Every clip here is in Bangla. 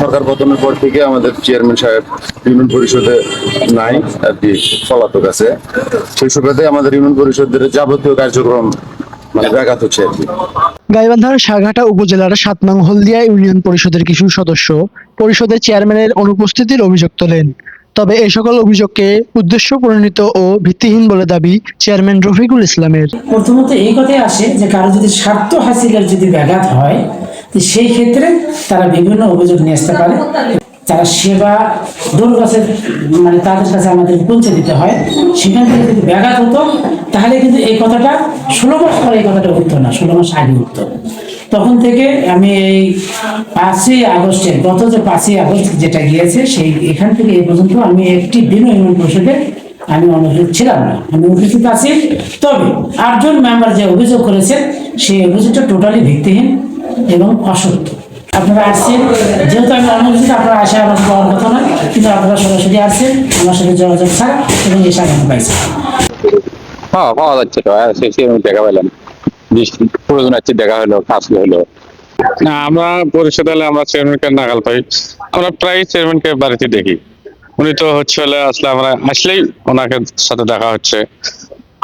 সরকার পতনের পর থেকে আমাদের চেয়ারম্যান সাহেব ইউনিয়ন পরিষদে নাই আর কি পলাতক আছে। সেই সুবাদে আমাদের ইউনিয়ন পরিষদের যাবতীয় কার্যক্রম মানে ব্যাঘাত হচ্ছে আর কি। গাইবান্ধার সাঘাটা উপজেলার সাত নং হলদিয়া ইউনিয়ন পরিষদের কিছু সদস্য পরিষদের চেয়ারম্যানের অনুপস্থিতির অভিযোগ তোলেন। তবে এ সকল অভিযোগকে উদ্দেশ্য প্রণীত ও ভিত্তিহীন বলে দাবি চেয়ারম্যান রফিকুল ইসলামের। প্রথমত এই কথাই আসে যে কারও যদি স্বার্থ হাসিলের যদি ব্যাঘাত হয় সেই ক্ষেত্রে তারা বিভিন্ন অভিযোগ নিয়ে আসতে পারে। তারা সেবা, দোল গাছের মানে তাদের কাছে আমাদের পৌঁছে দিতে হয়, সেখান থেকে যদি ব্যাঘাত হতো, তাহলে কিন্তু এই কথাটা ষোলো মাস পরে এই কথাটা উঠতো না, ষোলো মাস আগে উঠতো। তখন থেকে আমি এই পাঁচই আগস্টে গত যে পাঁচই আগস্ট যেটা গিয়েছে, সেই এখান থেকে এই পর্যন্ত আমি একটি দিন ইউনিয়ন পরিষদে আমি অনুপস্থিত ছিলাম না। আমি উপস্থিত আছি। তবে আটজন মেম্বার যে অভিযোগ করেছেন, সেই অভিযোগটা টোটালি ভিত্তিহীন। এবং অসত্য। আপনারা আসছেন যেহেতু আমি অনুপস্থিত আপনারা আসে আমার পাওয়ার কথা না কিন্তু আপনারা সরাসরি আসছেন আমার সাথে যোগাযোগ ছাড়া এবং এসে আমি পাইছি। হ্যাঁ পাওয়া যাচ্ছে তো হ্যাঁ, সেই সেই দেখা পেলাম। প্রয়োজন আছে দেখা হলো কাজ হলো। না আমরা পরিষদ হলে আমরা চেয়ারম্যানকে নাগাল পাই। আমরা প্রায় চেয়ারম্যানকে বাড়িতে দেখি। উনি তো হচ্ছে হলে আসলে আমরা আসলেই ওনাকে সাথে দেখা হচ্ছে।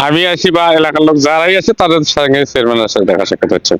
আমি আসি বা এলাকার লোক যারাই আছে তাদের সঙ্গে চেয়ারম্যানের সাথে দেখা সাক্ষাৎ হচ্ছে।